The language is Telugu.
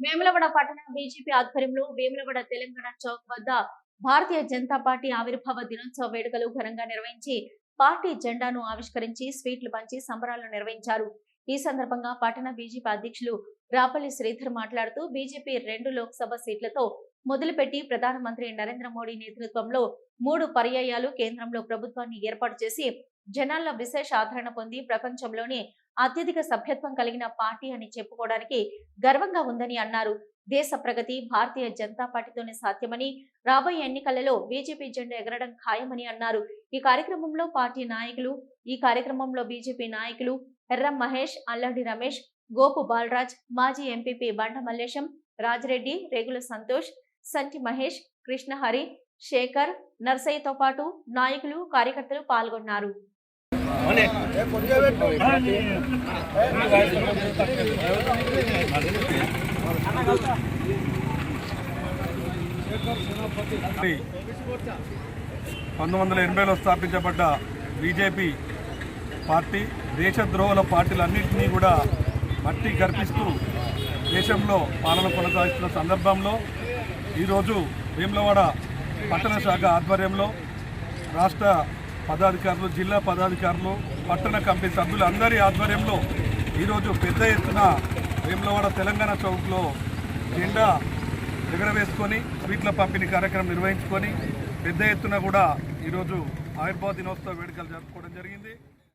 వేములవాడ పట్టణ బీజేపీ ఆధ్వర్యంలో వేములవాడ తెలంగాణ చౌక్ వద్ద భారతీయ జనతా పార్టీ ఆవిర్భావ దినోత్సవ వేడుకలు ఘనంగా నిర్వహించి పార్టీ జెండాను ఆవిష్కరించి స్వీట్లు పంచి సంబరాలు నిర్వహించారు. ఈ సందర్భంగా పట్టణ బీజేపీ అధ్యక్షులు రాపల్లి శ్రీధర్ మాట్లాడుతూ బీజేపీ రెండు లోక్సభ సీట్లతో మొదలుపెట్టి ప్రధానమంత్రి నరేంద్ర మోడీ నేతృత్వంలో మూడు పర్యాయాలు కేంద్రంలో ప్రభుత్వాన్ని ఏర్పాటు చేసి జనాల్లో విశేష ఆదరణ పొంది ప్రపంచంలోనే అత్యధిక సభ్యత్వం కలిగిన పార్టీ అని చెప్పుకోవడానికి గర్వంగా ఉందని అన్నారు. దేశ ప్రగతి భారతీయ జనతా పార్టీతోనే సాధ్యమని రాబోయే ఎన్నికలలో బీజేపీ జెండా ఎగరడం ఖాయమని అన్నారు. ఈ కార్యక్రమంలో పార్టీ నాయకులు ఈ కార్యక్రమంలో బీజేపీ నాయకులు ఎర్రం మహేష్ అల్లడి రమేష్ గోపు బాలరాజ్ మాజీ ఎంపీపీ బండ మల్లేశం రాజరెడ్డి రేగుల సంతోష్ సంటి మహేష్ కృష్ణహరి శేఖర్ నర్సయ్యతో పాటు నాయకులు కార్యకర్తలు పాల్గొన్నారు. పంతొమ్మిది వందల ఎనభైలో స్థాపించబడ్డ బీజేపీ పార్టీ దేశద్రోహుల పార్టీలన్నింటినీ కూడా మట్టి గర్పిస్తూ దేశంలో పాలన కొనసాగిస్తున్న సందర్భంలో ఈరోజు వేములవాడ పట్టణ శాఖ ఆధ్వర్యంలో రాష్ట్ర పదాధికారులు జిల్లా పదాధికారులు పట్టణ కమిటీ సభ్యులు అందరి ఆధ్వర్యంలో ఈరోజు పెద్ద ఎత్తున వేములవాడ తెలంగాణ చౌక్లో జెండా ఎగరవేసుకొని స్వీట్ల పంపిణీ కార్యక్రమం నిర్వహించుకొని పెద్ద ఎత్తున కూడా ఈరోజు ఆయుర్భావ దినోత్సవ వేడుకలు జరుపుకోవడం జరిగింది.